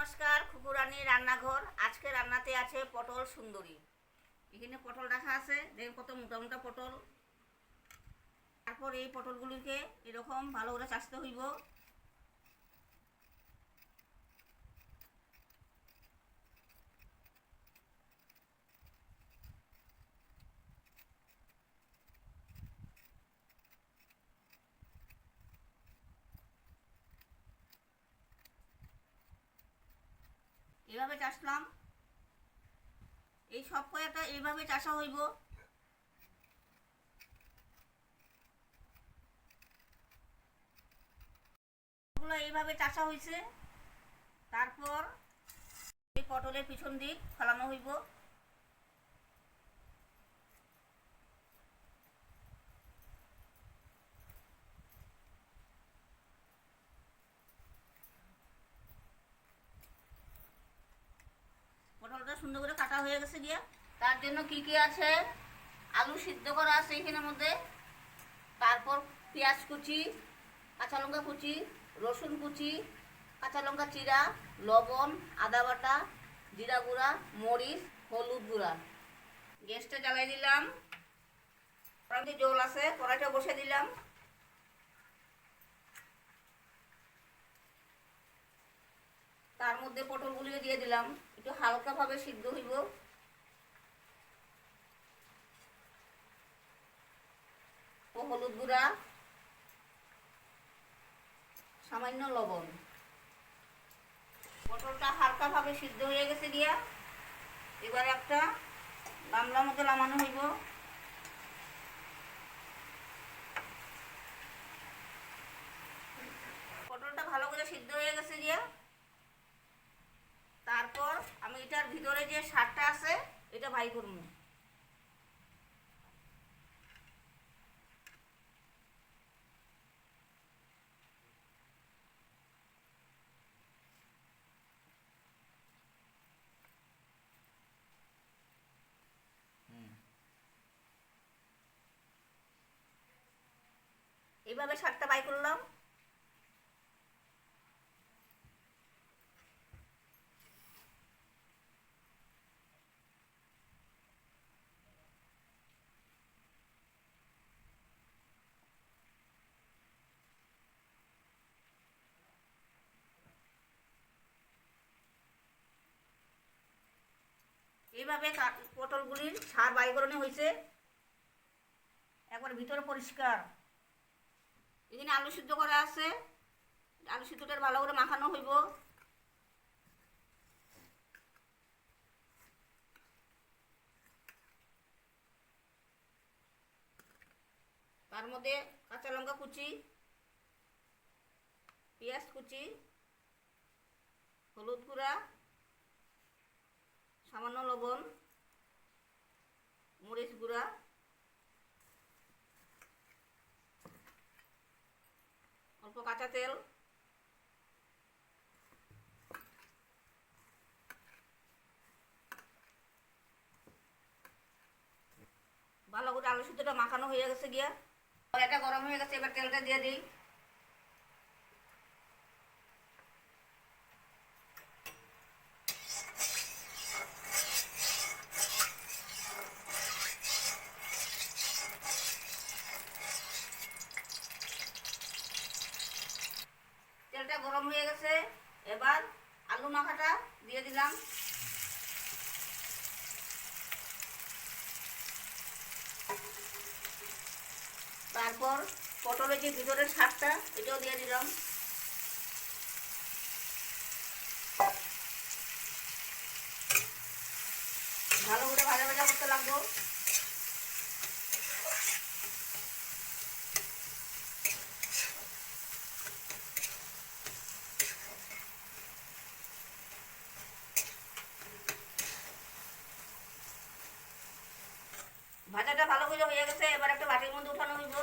নমস্কার খুকুরানি রান্নাঘর। আজকে রান্নাতে আছে পটল সুন্দরী। এখানে পটল রাখা আছে, দেখেন কত মোটা মোটা পটল। তারপর এই পটলগুলিকে এরকম ভালো করে চাষতে হইব। এভাবে চাষলাম এই সব কয়েকটা এইভাবে চাষা হইব। এইভাবে চাষা হয়েছে তারপর এই পটলের পিছন দিক ফলানো হইব। পটলটা সুন্দর করে কাটা হয়ে গেছে গিয়া। তার জন্য কি কি আছে? আলু সিদ্ধ করা আছে এখানের মধ্যে। তারপর পেঁয়াজ কুচি, কাঁচা লঙ্কা কুচি, রসুন কুচি, কাঁচা লঙ্কা চিরা, লবণ, আদা বাটা, জিরা গুঁড়া, মরিচ, হলুদ গুঁড়া। গ্যাসটা জ্বালাই দিলাম। কড়াইতে জল আছে, কড়াইটা বসে দিলাম। তার মধ্যে পটলগুলিও দিয়ে দিলাম। একটু হালকাভাবে সিদ্ধ হইব। হলুদ গুঁড়া, সামান্য লবণ। পটলটা হালকাভাবে সিদ্ধ হয়ে গেছে দিয়া, এবার একটা গামলা মতো নামানো হইব। পটলটা ভালো করে সিদ্ধ হয়ে গেছে গিয়া তারপর আমি এটার ভিতরে যে সারটা আছে এটা ভাই করব। এইভাবে সারটা বাই করলাম। এইভাবে পটলগুলির সার বাইকরণে হয়েছে একবার ভিতরে পরিষ্কার। এখানে আলু সিদ্ধ করা আছে। আলু সিদ্ধটা ভালো করে মাখানো হইব। তার মধ্যে কাঁচা লঙ্কা কুচি, পেঁয়াজ কুচি, হলুদ গুঁড়া সামান্য লবণ, মরিচ গুঁড়া, অল্প কাঁচা তেল, ভালো করে আলু সিদ্ধটা মাখানো হয়ে গেছে গিয়া। এটা গরম হয়ে গেছে, এবার তেলটা দিয়ে দিই তেলটা গরম হয়ে গেছে এবার আলু মাখাটা দিয়ে দিলাম। তারপর পটলের যে ভিতরের শাকটা এটাও দিয়ে দিলাম। ভালো করে ভাজা ভাজা করতে লাগবো। করে হয়ে গেছে, এবার একটা বাটির মধ্যে উঠানো হইব।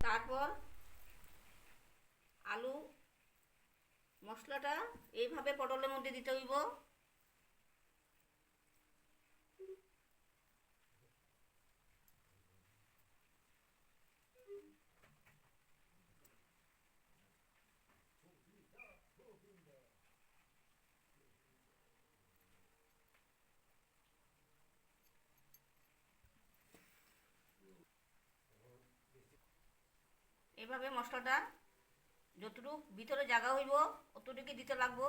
তারপর আলু, মশলাটা এইভাবে পটলের মধ্যে দিতে হইব। এইভাবে মশলাটা যতটুকু ভিতরে জায়গা হইব অতটুকু দিতে লাগবো।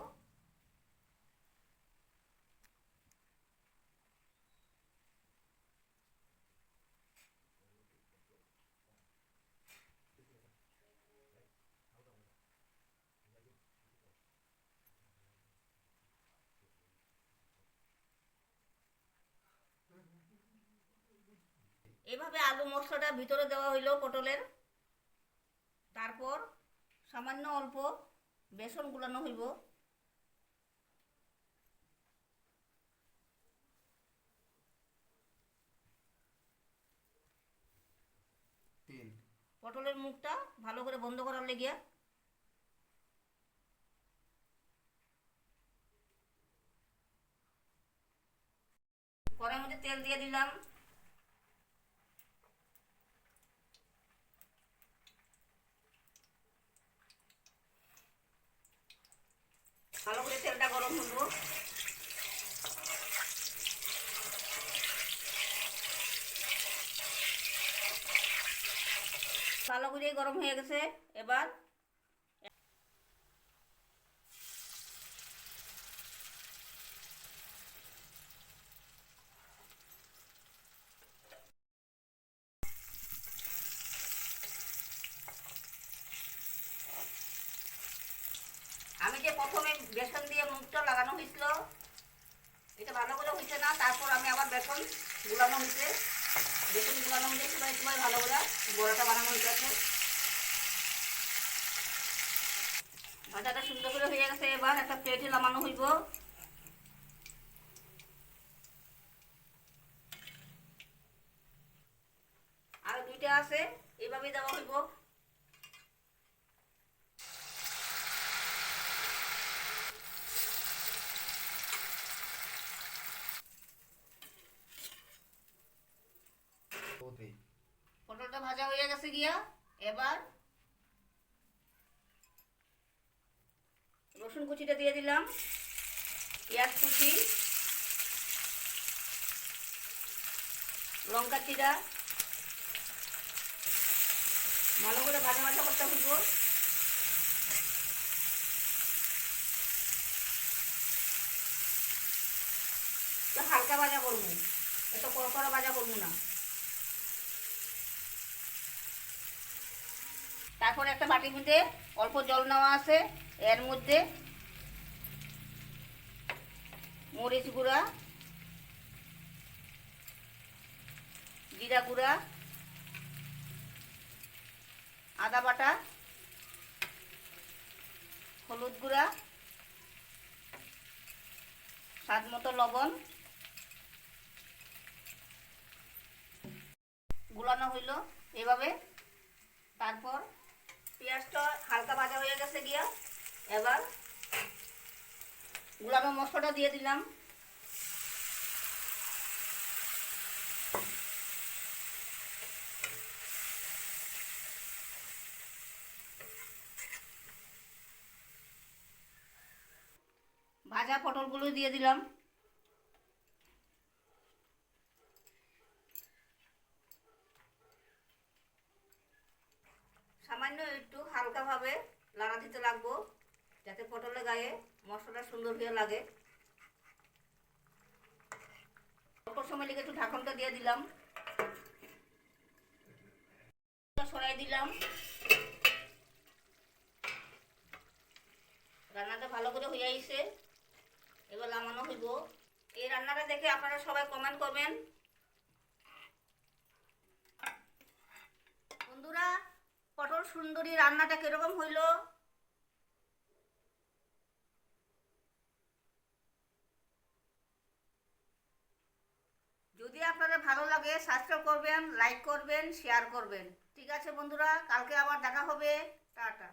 এভাবে আলু মশলাটা ভিতরে দেওয়া হইল পটলের। তারপর সামান্য অল্প বেসন গুলানো হইব। তিন। পটলের মুখটা ভালো করে বন্ধ করার লেগে কড়াইয়ের মধ্যে তেল দিয়ে দিলাম। ভালো করে তেলটা গরম হলো। ভালো করে গরম হয়ে গেছে। এবার আমি যে প্রথমে বেসন দিয়ে মুখটা লাগানো হয়েছিল। এটা ভালো করে হয়েছে না, তারপর আমি আবার বেসন গুলানো হয়েছে। বেসন গুলানো হয়েছে সবাই সময় ভালো করে বড়াটা বানানো হয়েছে ভাজাটা সুন্দর করে হয়ে গেছে, এবার একটা প্লেটে নামানো হইব আর দুইটা আছে এইভাবে দেওয়া হইব চৌত্রিশ পটলটা ভাজা হয়ে গেছে গিয়া, এবার রসুন কুচিটা দিয়ে দিলাম, পেঁয়াজ কুচি লঙ্কা চিরা, ভালো করে ভাজা ভাজা করতে একটু হালকা ভাজা করব এত কড়কড়া ভাজা করব না। তারপরে একটা বাটির মধ্যে অল্প জল নেওয়া আছে, এর মধ্যে মরিচ গুঁড়া, জিরা গুঁড়া, আদা বাটা, হলুদ গুঁড়া, স্বাদ মতো লবণ, গুলানো হইল এভাবে। তারপর পেঁয়াজটা হালকা ভাজা হয়ে গেছে গিয়া, এবার গুলানো মশলাটা দিয়ে দিলাম। ভাজা পটলগুলো দিয়ে দিলাম। সামান্য একটু হালকাভাবে লাড়া দিতে লাগবো, যাতে পটলের গায়ে মশলাটা সুন্দর হয়ে লাগে। অল্প সময় লেগে একটু ঢাকনটা দিয়ে দিলাম। সরাই দিলাম। রান্নাটা ভালো করে হয়ে আইছে। এবার নামানো হইব। এই রান্নাটা দেখে আপনারা সবাই কমেন্ট করবেন। বন্ধুরা পটল সুন্দরী রান্নাটা কীরকম হইল? যদি আপনাদের ভালো লাগে সাবস্ক্রাইব করবেন লাইক করবেন শেয়ার করবেন। ঠিক আছে বন্ধুরা, কালকে আবার দেখা হবে। টাটা।